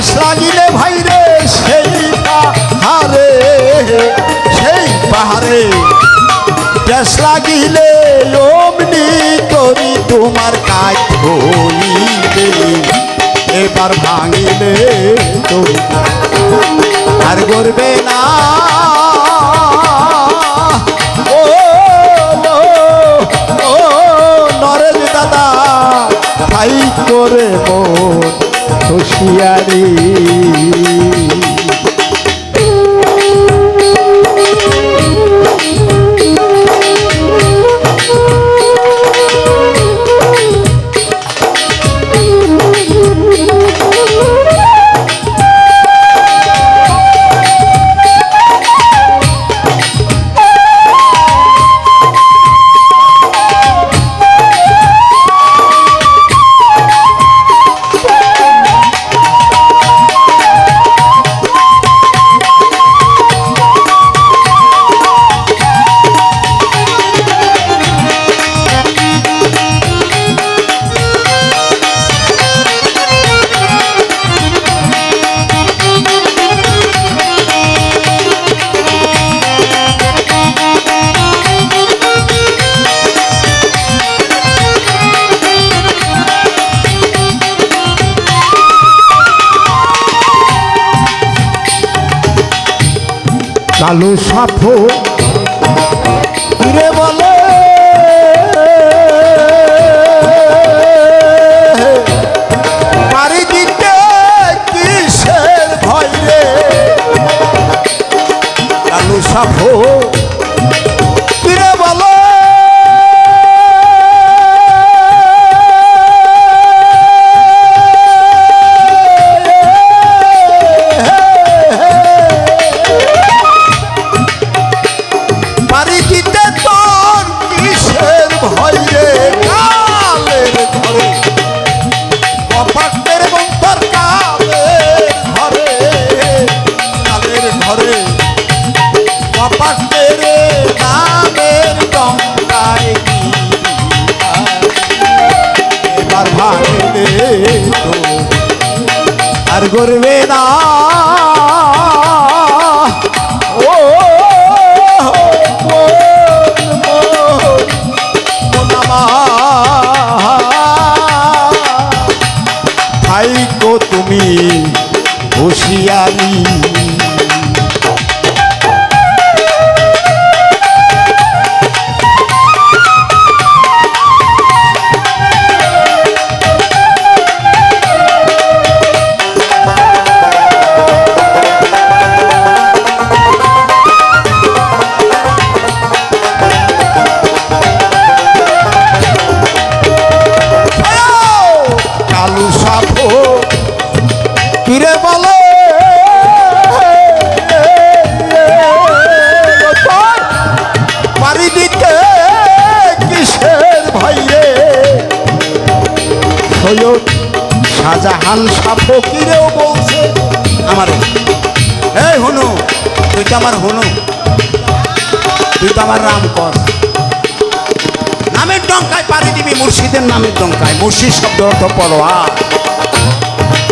প্যাস লাগিলে ভাই রে সেই পাহাড়ে। সেই লাগিলে অমনি করি তোমার কাজ হইলে এবার ভাঙিলে আর করবে না। করে মন কালো সাফো আর করবে না। ও তুমি হুঁশিয়ারি সাপো ফিরে বলে? পারি দিতে কিসের ভাইরে সৈয়দ শাহজাহান সাপো কিরেও বলছে আমার। এই হনু, তুই তো আমার হনু। তুই তো আমার রাম কর নামের ডঙ্কায় পাড়ি দিবি মুর্শিদের নামের ডঙ্কায়। মুর্শিদ শব্দ অর্থ পলোয়া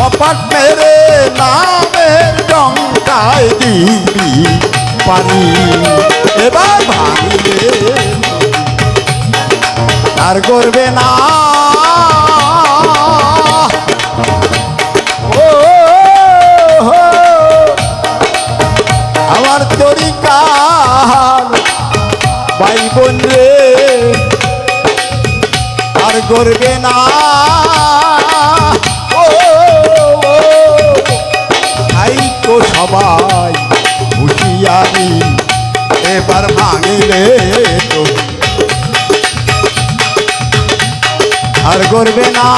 কপাট মেরে নামের ডঙ্কায় দিবি পানি। এবার ভাঙবে আর করবে না। আমার তরিকার ভাই বোন রে, আর করবে না। সবাই হুঁশিয়ারি এবার ভাঙিলে তো। আর করবে না।